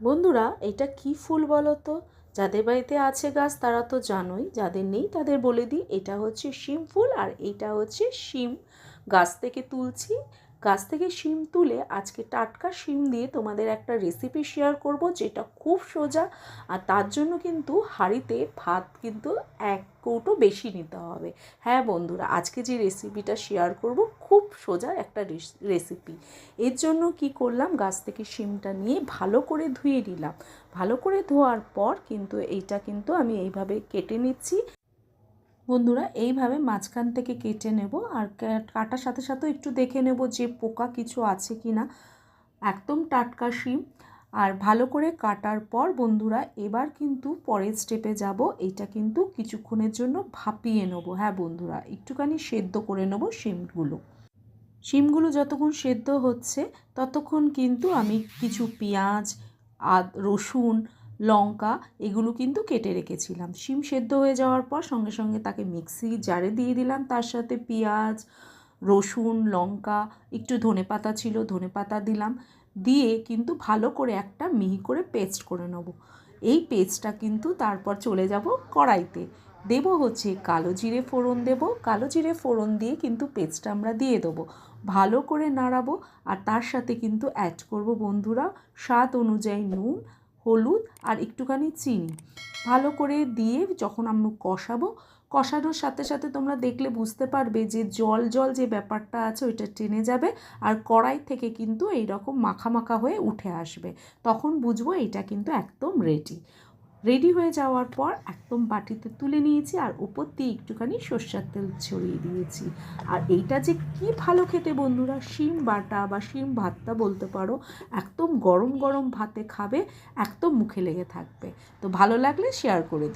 বন্ধুরা, এটা কি ফুল বলো তো যাদের বাড়িতে আছে গাছ, তারা তো জানোই, যাদের নেই তাদের বলে দিই, এটা হচ্ছে শিম ফুল আর এটা হচ্ছে শিম। গাছ থেকে তুলছি গাছ থেকে শিম তুলে আজকে টাটকা শিম দিয়ে তোমাদের একটা রেসিপি শেয়ার করব, যেটা খুব সোজা। আর তার জন্য কিন্তু হাঁড়িতে ভাত কিন্তু এক কৌটো বেশি নিতে হবে। হ্যাঁ বন্ধুরা, আজকে যে রেসিপিটা শেয়ার করব, খুব সোজা একটা রেসিপি এর জন্য কি করলাম, গাছ থেকে শিমটা নিয়ে ভালো করে ধুয়ে নিলাম। ভালো করে ধোয়ার পর কিন্তু এইটা কিন্তু আমি এইভাবে কেটে নিচ্ছি। বন্ধুরা, এইভাবে মাঝখান থেকে কেটে নেব আর কাটার সাথে সাথে একটু দেখে নেব যে পোকা কিছু আছে কি না। একদম টাটকা শিম। আর ভালো করে কাটার পর বন্ধুরা, এবার কিন্তু পরের স্টেপে যাব। এটা কিন্তু কিছুক্ষণের জন্য ভাপিয়ে নেব। হ্যাঁ বন্ধুরা, একটুখানি সেদ্ধ করে নেব শিমগুলো। শিমগুলো যতক্ষণ সেদ্ধ হচ্ছে, ততক্ষণ কিন্তু আমি কিছু পেঁয়াজ, আদ, রসুন লঙ্কা, এগুলো কিন্তু কেটে রেখেছিলাম। শিম সেদ্ধ হয়ে যাওয়ার পর সঙ্গে সঙ্গে তাকে মিক্সি জারে দিয়ে দিলাম। তার সাথে পেঁয়াজ, রসুন, লঙ্কা, একটু ধনে পাতা ছিল, ধনে পাতা দিলাম। দিয়ে কিন্তু ভালো করে একটা মিহি করে পেস্ট করে নেব। এই পেস্টটা কিন্তু তারপর চলে যাব কড়াইতে। দেব হচ্ছে কালো জিরে ফোড়ন দেব। কালো জিরে ফোড়ন দিয়ে কিন্তু পেস্টটা আমরা দিয়ে দেবো। ভালো করে নাড়াবো। আর তার সাথে কিন্তু অ্যাড করব বন্ধুরা, স্বাদ অনুযায়ী নুন হলুদ আর একটুখানি চিনি। ভালো করে দিয়ে যখন আমরা কষাবো, কষানোর সাথে সাথে তোমরা দেখলে বুঝতে পারবে যে জল জল যে ব্যাপারটা আছে ওইটা টেনে যাবে আর কড়াই থেকে কিন্তু এই রকম মাখা মাখা হয়ে উঠে আসবে। তখন বুঝব এটা কিন্তু একদম রেডি রেডি হয়ে যাওয়ার পর একদম বাটিতে তুলে নিয়েছি আর উপর দিয়ে একটুখানি সর্ষার তেল ছড়িয়ে দিয়েছি। আর এইটা যে কি ভালো খেতে বন্ধুরা, শিম বাটা বা শিম ভাতটা বলতে পারো, একদম গরম গরম ভাতে খাবে, একদম মুখে লেগে থাকবে। তো ভালো লাগলে শেয়ার করে দিও।